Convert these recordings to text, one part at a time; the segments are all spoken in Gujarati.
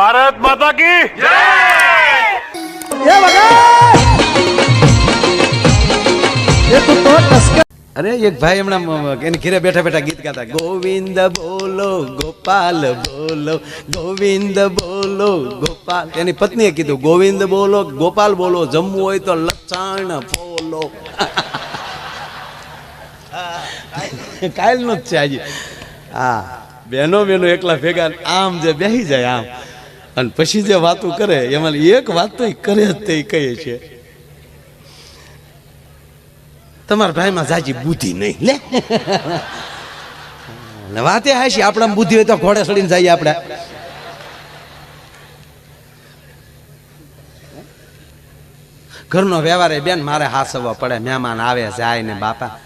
ભારત માતા કી ટસકા અરે એક ભાઈ હમણાં એની ઘરે બેઠા બેઠા ગીત ગાતા ગોવિંદ બોલો ગોપાલ બોલો ગોવિંદ બોલો ગોપાલ. એની પત્નીએ કીધું ગોવિંદ બોલો ગોપાલ બોલો જમવું હોય તો લક્ષણ બોલો. નો જ છે આજે. હા બેનો બેનો એકલા ભેગા આમ જે બેસી જાય આમ. અને પછી જે વાતો કરે એમાં એક વાત તો કરે જ તે ઈ કહે છે. તમારા ભાઈમાં જાજી બુદ્ધિ નહીં, લે. વાતે છે આપણા બુદ્ધિ હોય તો ઘોડે ચડીને જઈએ આપણે. ઘરનો વ્યવહાર એ બેન, મારે હાસવવા પડે, મહેમાન આવે, જાય ને બાપા.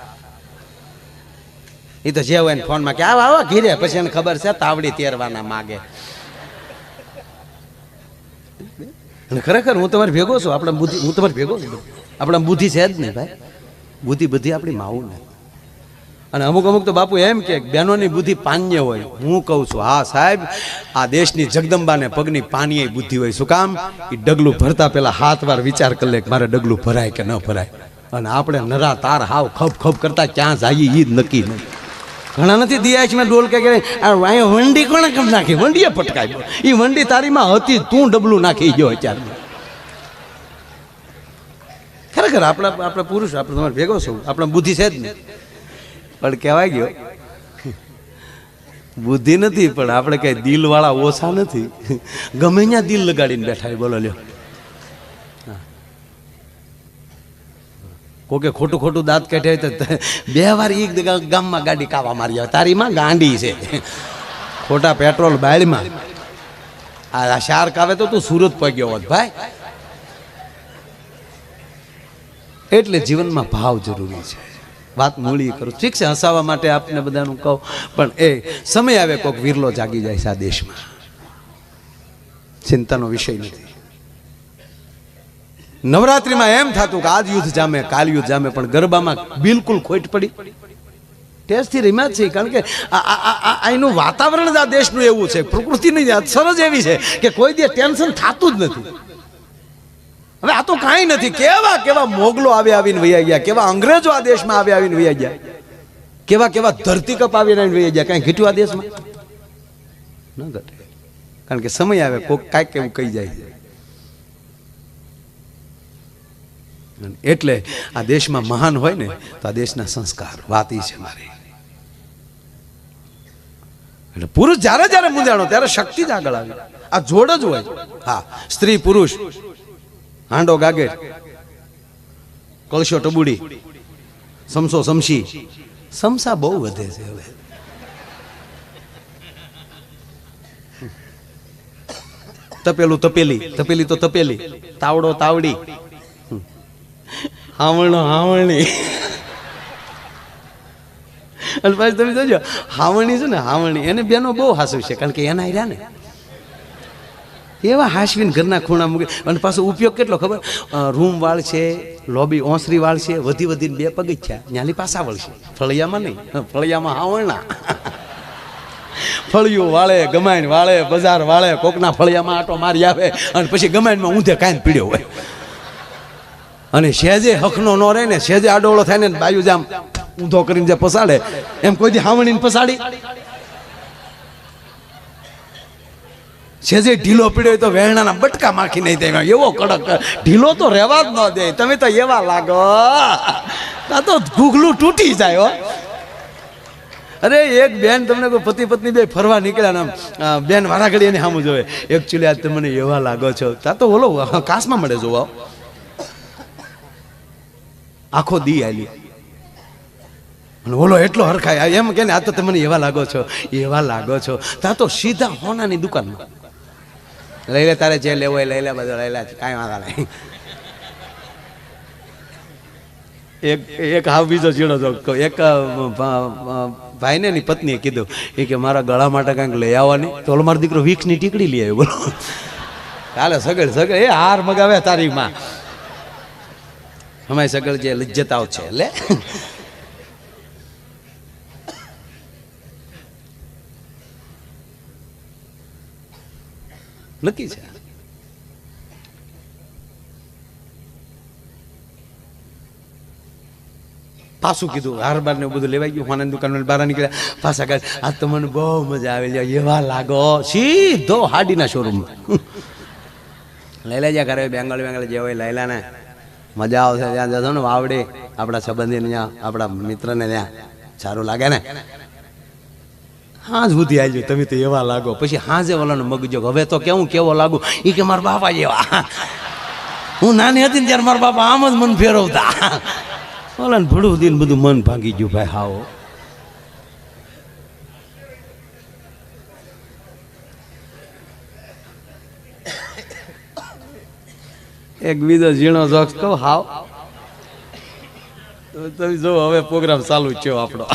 એ તો જે હોય ને ફોનમાં કે, આવો આવો, ઘીરે. પછી એને ખબર છે, તાવડી તેરવાના માગે. અને ખરેખર હું તમારે ભેગો છું. આપણે બુદ્ધિ હું તમારે ભેગો છું. આપણા બુદ્ધિ છે જ નહીં ભાઈ. બુદ્ધિ બધી આપણી માવું ને અને અમુક અમુક તો બાપુ એમ કે બહેનોની બુદ્ધિ પાન્ય હોય. હું કહું છું, હા સાહેબ, આ દેશની જગદંબાને પગની પાનીય બુદ્ધિ હોય. શું કામ? એ ડગલું ભરતા પહેલાં હાથ વાર વિચાર કરી લે કે મારે ડગલું ભરાય કે ન ભરાય. અને આપણે નરા તાર હાવ ખપ ખપ કરતા ક્યાં જઈએ એ જ નક્કી નહીં. ઘણા નથી, દિયા છે મેં ડોલ કે અહીંયા વંડી કોણે કમ નાખી? વંડીએ પટકાઈ એ વંડી તારીમાં હતી, તું ડબલું નાખી ગયો અત્યારે. ખરેખર આપણા આપણા પુરુષ, આપણે તમારે ભેગો છું. આપણે બુદ્ધિ છે જ નહીં. પણ કહેવાય ગયો, બુદ્ધિ નથી, પણ આપણે કઈ દિલવાળા ઓછા નથી. ગમે ત્યાં દિલ લગાડીને બેઠા બોલો લ્યો. કોકે ખોટું ખોટું દાંત કાઢે તો બે વાર એક ગામમાં ગાડી કાવા મારી આવે તારીમાં ગાંડી છે. ખોટા પેટ્રોલ બાયડમાં આ શાર્ક આવે તો તું સુરત પગ્યો હોત, ભાઈ. એટલે જીવનમાં ભાવ જરૂરી છે. વાત મૂળી કરું. ઠીક છે હસાવા માટે આપને બધાનું કહું. પણ એ, સમય આવે કોઈક વિરલો જાગી જાય છે આ દેશમાં. ચિંતાનો વિષય નથી. નવરાત્રિમાં એમ થતું કે આજ યુદ્ધ જામે, કાલ યુદ્ધ જામે, પણ ગરબામાં બિલકુલ ખોટ પડી. ટેસ્ટથી રમ્યા જ છે, કારણ કે એનું વાતાવરણ જ આ દેશનું એવું છે, પ્રકૃતિની અસર જ એવી છે કે કોઈ દે ટેન્શન થતું જ નથી. હવે આ તો કાંઈ નથી. કેવા કેવા મોગલો આવી આવીને વૈયા ગયા, કેવા અંગ્રેજો આ દેશમાં આવી આવીને વૈયા ગયા, કેવા કેવા ધરતીકપ આવીને આવીને વૈયા ગયા, કાંઈ ઘીટ્યું આ દેશમાં? ન ઘટે. કારણ કે સમય આવે કોઈક કાંઈક એવું કહી જાય. છે એટલે આ દેશમાં મહાન હોય ને, તો આ દેશના સંસ્કાર, વાત એ છે મારી. એટલે પુરુષ જ્યારે જ્યારે મૂંઝાણો, ત્યારે શક્તિ જ આગળ આવી. આ જોડ જ હોય. હા, સ્ત્રી પુરુષ. હાંડો ગાગેર. કળશો ટબુડી. સમસો સમસી સમસા બહુ વધે છે હવે. તપેલું તપેલી. તપેલી તો તપેલી. તાવડો તાવડી. હાવણો હાવણી અને પાછું તમે જોજો હાવણી છે ને હાવણી એને બેનો બહુ હાસુ છે, કારણ કે એના રહ્યા ને. એવા હાસવીને ઘરના ખૂણા મૂકે અને પાછો ઉપયોગ કેટલો ખબર? રૂમ વાળ છે, લોબી ઓસરી વાળ છે, વધી વધીને બે પગથિયા ન્યાલી પાસા વળશે. ફળિયામાં નહીં ફળિયામાં હાવણા. ફળિયું વાળે, ગમાઈને વાળે, બજાર વાળે, કોકના ફળિયામાં આટો મારી આવે, અને પછી ગમાઈનમાં ઊંધે કાંઈ પીડ્યો હોય. અને સહેજે હકનો ન રહે ને સહેજે આડોળો થાય ને બાયુ જામ ઊંધો કરીને જે પસાડે એમ કોઈ દી હાવણીને પસાડી? સેજે ઢીલો પીડ્યો તો વેરણાના બટકા માખી નહીં થાય એવો કડક ઢીલો તો રહેવા જ ન દે. તમે તો એવા લાગો. આ તો ગુગલું તૂટી જાય હો. અરે એક બેન તમને કોઈ પતિ પત્ની બે ફરવા નીકળ્યા આમ, બેન વારા ઘડી એની સામું જોવે. એકચ્યુઅલી આજ તમે મને એવા લાગો છો. તા તો બોલો કાસમાં મળે જોવા. આખો દી આલી અને ઓલો એટલો હરખાય એમ કે આ તો તમે એવા લાગો છો, એવા લાગો છો. તા તો સીધા હોનાની દુકાનમાં. લઈ લે, તારે જે લેવો એ લઈ લે, બધો લઈ લે, કાંઈ વાંધો નહીં. એક એક હાવ બીજો ચીડો તો એક ભાઈને ની પત્નીએ કીધું, એ કે મારા ગળા માટે કાંઈક લઈ આવવાની. તો મારો દીકરો વીક્ષની ટીકડી લઈ આવ્યો, બોલો. કાલે સગડ સગડ. એ હાર મગાવે તારી માં અમારી સગળ જે લજ્જતાઓ છે લે. નક્કી છે? પાછું કીધું હાર બાર ને બધું લેવાઈ ગયું હોનાની દુકાન બહાર નીકળ્યા. પાછા કાઢ આ તો મને બહુ મજા આવે લ્યો, એવા લાગો. સીધો હાડીના શોરૂમમાં લઈ લેજા ઘરે બેંગલ બેંગલ જે હોય લઈ લે ને. મજા આવશે ત્યાં જશો ને વાવડે, આપણા સંબંધી ત્યાં, આપણા મિત્રને ત્યાં. સારું લાગે ને? હા સુધી આવી તમે તો એવા લાગો. પછી હાજે ઓલાનો મગજો હવે તો કેવું, કેવો લાગુ? એ કે મારા બાપા જેવા. હું નાની હતી ને ત્યારે મારા બાપા આમ જ મન ફેરવતા. ઓલાને ભડું દીને બધું મન ભાંગી ગયું ભાઈ, હાવો. એક બીજો ઝીણો જોક્સ કહું હાવ. તમે જો હવે પ્રોગ્રામ ચાલુ છે આપણો.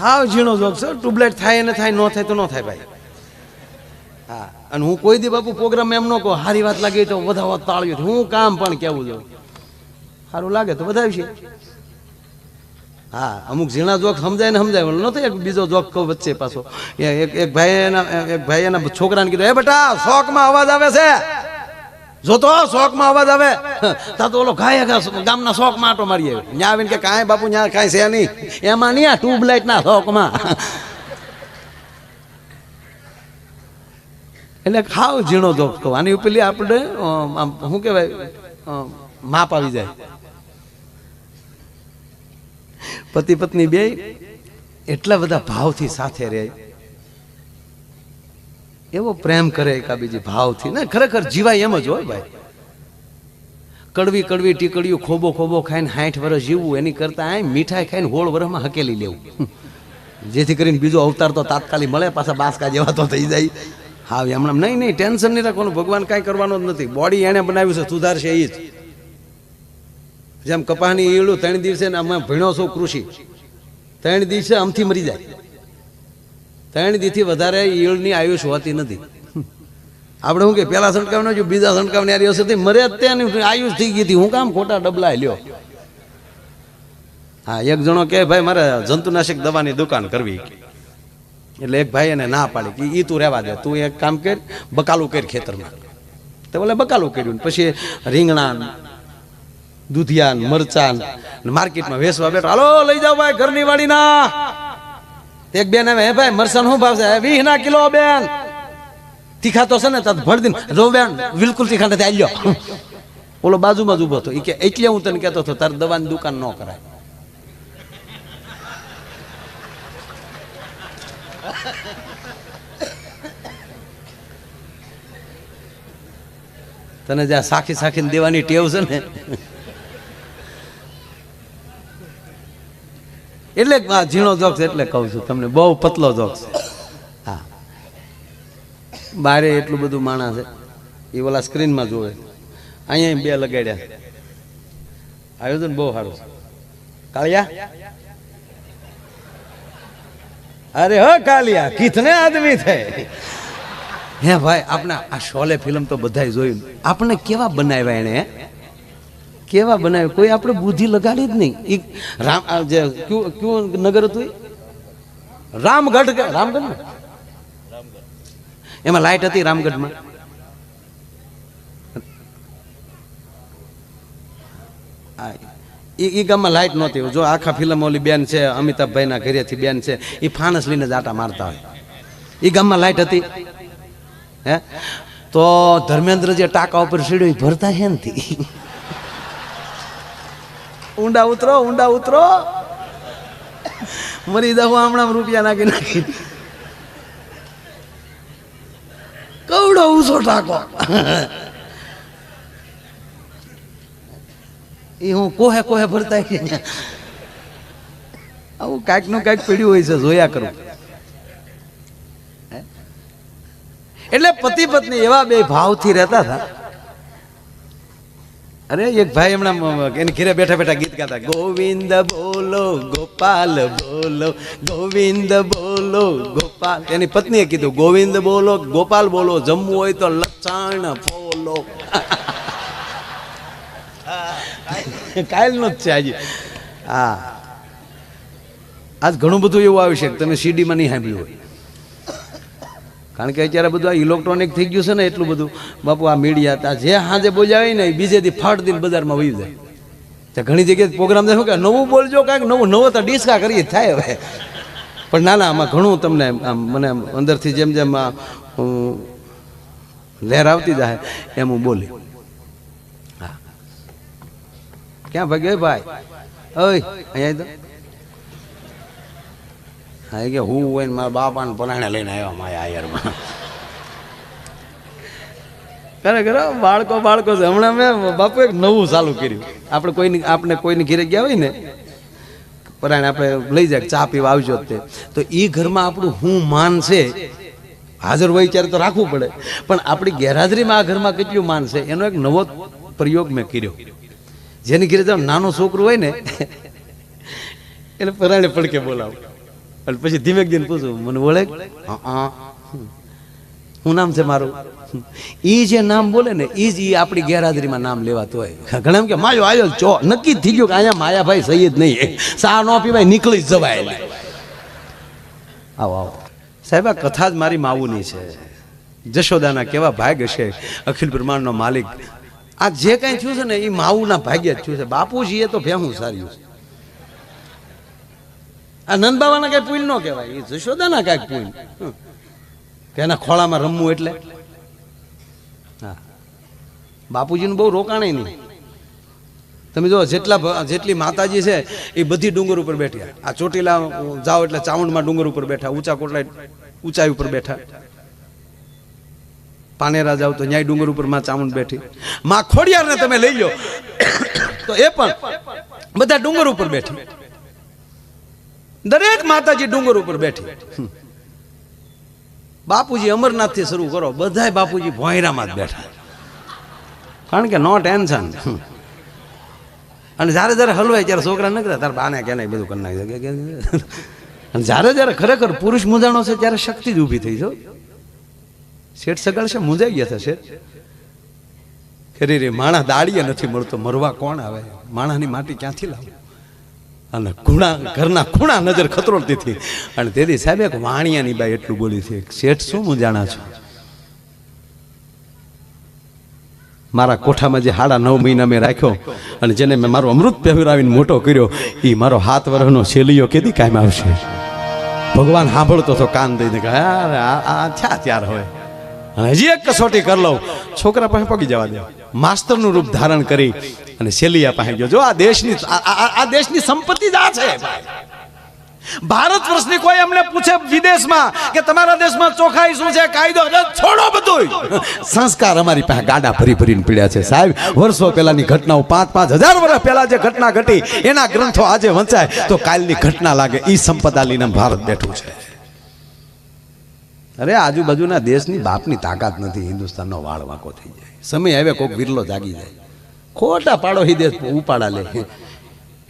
હાવ ઝીણો જોક્સ હો. ટ્યુબલાઇટ થાય ને થાય, ન થાય તો ન થાય ભાઈ. હા, અને હું કોઈ દી બાપુ પ્રોગ્રામ એમ ન કહું સારી વાત લાગી તો વધાવો તાળ્યું હું કામ પણ કેવું જોઉં સારું લાગે તો વધાવી છે. હા, અમુક ઝીણા જોક સમજાય ને સમજાય નતો એક બીજો જોક કહું વચ્ચે પાછો. એક એક ભાઈ એના એક ભાઈ એના છોકરાને કીધું, એ બેટા શોખમાં અવાજ આવે છે. જોતો શોખમાં અવાજ આવે. તા તો ઓલો ગાય ગામના શોખમાં આટો મારી આવ્યો. ત્યાં આવીને કે કાંઈ બાપુ, ત્યાં કાંઈ છે નહીં. એમાં નહીં આ ટ્યુબલાઇટના શોખમાં એટલે ખાવ ઝીણો જોક કહું. આની ઉપરલી આપણે આમ, શું કહેવાય માપ આવી જાય. પતિ પત્ની બે એટલા બધા ભાવથી સાથે રહે. એવો પ્રેમ કરે એકાબીજી ભાવથી. ને, ખરેખર જીવાય એમ જ હોય ભાઈ. કડવી કડવી ટીકડીઓ ખોબો ખોબો ખાઈને સાઠ વર્ષ જીવવું, એની કરતાં આ મીઠાઈ ખાઈને હોળ વર્ષમાં હકેલી લેવું. જેથી કરીને બીજો અવતાર તો તાત્કાલિક મળે, પાછા બાસકા જેવા તો થઈ જાય. હા એમણે નહીં નહીં, ટેન્શન નહીં રાખવાનું, ભગવાન કાંઈ કરવાનું જ નથી. બોડી એણે બનાવ્યું છે, સુધારશે એ જ. જેમ કપાની ઈયળું ત્રણ દિવસે અમે ભીણો છું કૃષિ? ત્રણ દિવસે આમથી મરી જાય. ત્રણ દીથી વધારે ઈયળની આયુષ હોતી નથી. આપણે શું કે, પેલા છંટકાવ જો બીજા છંટકાવની હશે મરે જ આયુષ થઈ ગઈ હતી. હું કામ ખોટા ડબલા લ્યો હા, એક જણો કે ભાઈ, મારે જંતુનાશક દવાની દુકાન કરવી એટલે એક ભાઈ એને ના પાડી કે એ તું રહેવા દે. તું એક કામ કર, બકાલું કર ખેતરમાં. તો બોલે, બકાલું કર્યું. પછી રીંગણા દૂધિયા ને મરચાં. ને માર્કેટમાં વેચવા બેઠો. હાલો, લઈ જાઓ ભાઈ, ઘરની વાડીના. એક બેન હવે ભાઈ મરચાં શું ભાવ છે? વીસ ના કિલો, બેન. તીખા તો છે ને તત ભર દીન જો, બેન, બિલકુલ તીખા નથી આલ્યો ઓલો બાજુમાં જ ઊભો હતો. એ કે, એટલે હું તને કહેતો હતો, તારે દવાની દુકાન ન કરાય. તને જ્યાં સાખી સાખીને દેવાની ટેવ છે ને એટલે આ ઝીણો જોક્સ એટલે કહું છું તમને, બહુ પતલો જોક્સ હા. બારે એટલું બધું માણસ એ ઓલા સ્ક્રીનમાં જોવે અહીંયા બે લગાડ્યા. આયોજન બહુ સારું. કાળિયા? અરે હો કાલિયા કિતને આદમી થે હે ભાઈ, આપણે આ શોલે ફિલ્મ તો બધાય જોયું. આપણે કેવા બનાવ્યા એને? કેવા બનાવ્યા કોઈ આપણે બુદ્ધિ લગાડી જ નહીં. એ રામ જે કયું કયું નગર હતું? રામગઢ રામગઢ એમાં લાઈટ હતી રામગઢમાં. એ ઈ ગામમાં લાઇટ નહોતી જો આખા ફિલ્મ ઓલી બેન છે, અમિતાભભાઈના ઘરેથી બેન છે, એ ફાનસ લઈને જ આટા મારતા હોય. એ ગામમાં લાઇટ હતી. હે? તો ધર્મેન્દ્ર જે ટાંકા ઉપર સીડ્યો એ ભરતા હે નથી. ઊંડા ઉતરો ઊંડા ઉતરો. મરી દઉં હમણાં રૂપિયા નાખી નાખી. કવડો ઊંચો ટાકો એ હું કોહે કોહે ભરતા આવું કાંઈકનું કાંઈક પીડ્યું હોય છે, જોયા કરું. એટલે પતિ પત્ની એવા બે ભાવથી રહેતા હતા. અરે એક ભાઈ હમણાં એની ઘેરે બેઠા બેઠા ગીત ગાતા ગોવિંદ બોલો ગોપાલ બોલો ગોવિંદ બોલો ગોપાલ. એની પત્નીએ કીધું ગોવિંદ બોલો ગોપાલ બોલો જમવું હોય તો લક્ષણ બોલો. કાયલનો જ છે આજે. હા. આજ ઘણું બધું એવું આવ્યું છે તમે સીડીમાં નહીં સાંભળ્યું હોય. કારણ કે અત્યારે બધું આ ઇલેક્ટ્રોનિક થઈ ગયું છે ને એટલું બધું. બાપુ, આ મીડિયા તા જે હાજે બોજાવે ને એ બીજે દી ફાટ દિન બજારમાં વહી જાય. ત્યાં ઘણી જગ્યાએ પ્રોગ્રામ દેખો કે નવું બોલજો કાંઈક નવું, નવો તો ડિસ્કા કરીએ, થાય હવે. પણ ના ના, આમાં ઘણું તમને આમ મને અંદરથી જેમ જેમ લહેર આવતી જાય એમ હું બોલી. હા. ક્યાં ભાગ્યો ભાઈ? ઓય, અહીંયા હા કે હું હોય ને મારા બાપાને પરાણે લઈને આવ્યા મારા યારમાં ખરેખર બાળકો બાળકો છે. હમણાં મેં બાપુ એક નવું ચાલુ કર્યું. આપણે કોઈની આપણે કોઈની ઘરે ગયા હોય ને, પરાણે આપણે લઈ જાય, ચા પીવા આવજો તે. તો એ ઘરમાં આપણું હું માન છે, હાજર હોય ત્યારે તો રાખવું પડે. પણ આપણી ગેરહાજરીમાં આ ઘરમાં કેટલું માન છે, એનો એક નવો પ્રયોગ મેં કર્યો. જેની ઘેરે જાવ નાનો છોકરું હોય ને, એટલે પરાણે પડકે બોલાવું. અને પછી ધીમે દિન પૂછું, મને બોલે હા નામ છે મારું? એ જે નામ બોલે ને એ જ ઈ આપણી ગેરહાજરીમાં નામ લેવાતું હોય. ઘણા એમ કે, માયો, આયો ચો નક્કી જ થઈ ગયું કે અહીંયા માયાભાઈ સૈયદ નહીં. સા ન પીવાય નીકળી જ જવાય. આવો આવો. સાહેબ, આ કથા જ મારી માવુની છે. જશોદાના કેવા ભાગ હશે, અખિલ બ્રહ્માંડનો માલિક. આ જે કાંઈ થયું છે ને એ માવુના ભાગ્ય જ થયું છે. બાપુજીએ તો ભેહું સાર્યું છે. આ નંદ બાબાના કઈ પુલ ન કહેવાય. એ જશોદાના કાંઈક પુલ. કે ખોળામાં રમવું એટલે? હા. બાપુજીનું બહુ રોકાણે નહીં. તમે જો જેટલા જેટલી માતાજી છે, એ બધી ડુંગર ઉપર બેઠ્યા. આ ચોટીલા જાઓ એટલે ચાવંડમાં ડુંગર ઉપર બેઠા. ઊંચા કોટલા ઊંચાઈ ઉપર બેઠા. પાનેરા જાવ તો ન્યાય ડુંગર ઉપરમાં ચામુંડ બેઠી. માં ખોડિયારને તમે લઈ લો તો એ પણ બધા ડુંગર ઉપર બેઠી. દરેક માતાજી ડુંગર ઉપર બેઠી. બાપુજી બાપુજી અમરનાથથી શરૂ કરો, બધાય બાપુજી ભોયરામાં જ બેઠા. કારણ કે નો ટેન્શન. અને જ્યારે જ્યારે હલવાય ત્યારે છોકરા નીકળે ત્યારે બાને કે નહીં, બધું કરી નાખે અને જ્યારે જ્યારે ખરેખર પુરુષ મુંજાણો છે ત્યારે શક્તિ જ ઊભી થઈ છો શેઠ સગાળ છે, મુંજાઈ ગયા છે, શેઠ. ખરી રે, માણા દાડીએ નથી મળતો, મરવા કોણ આવે? માણાની માટી ક્યાંથી લાવે? અને ખૂણા ઘરના ખૂણા નજર ખતરોડતી હતી અને તેથી સાહેબ એક વાણિયાની બાઈ એટલું બોલી છે શેઠ શું હું જાણા છું મારા કોઠામાં જે હાડા નવ મહિના મેં રાખ્યો અને જેને મેં મારો અમૃત પહેરાવીને મોટો કર્યો એ મારો હાથ વરહનો શેલીઓ કેદી કાયમ આવશે ભગવાન સાંભળતો તો કાન દઈને કે આ છા ત્યાર હોય હજી એક કસોટી કરી લઉં છોકરા પાસે પગી જવા દે માસ્તરનું રૂપ ધારણ કરી અને શેલિયા પાસે ગયો. જો આ દેશની આ- દેશની સંપત્તિ જ આ છે ભારત વર્ષની કોઈ અમને પૂછે વિદેશમાં કે તમારા દેશમાં ચોખાઈ શું છે, કાયદો છોડો બધું સંસ્કાર અમારી પાસે ગાડા ભરી ભરીને પીડ્યા છે, સાહેબ. વર્ષો પહેલાની ઘટનાઓ પાંચ પાંચ હજાર વર્ષ પહેલા જે ઘટના ઘટી, એના ગ્રંથો આજે વંચાય, તો કાલની ઘટના લાગે એ સંપદા લઈને ભારત બેઠું છે. અરે, આજુબાજુના દેશની બાપની તાકાત નથી. હિન્દુસ્તાનનો વાળ વાંકો થઈ જાય. સમય આવે કોક વિરલો જાગી જાય. ખોટા પાડો હી દેશ ઉપાડા લે.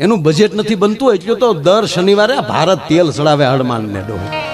એનું બજેટ નથી બનતું, એટલું તો દર શનિવારે ભારત તેલ ચડાવે હળમાન ને ડોહ.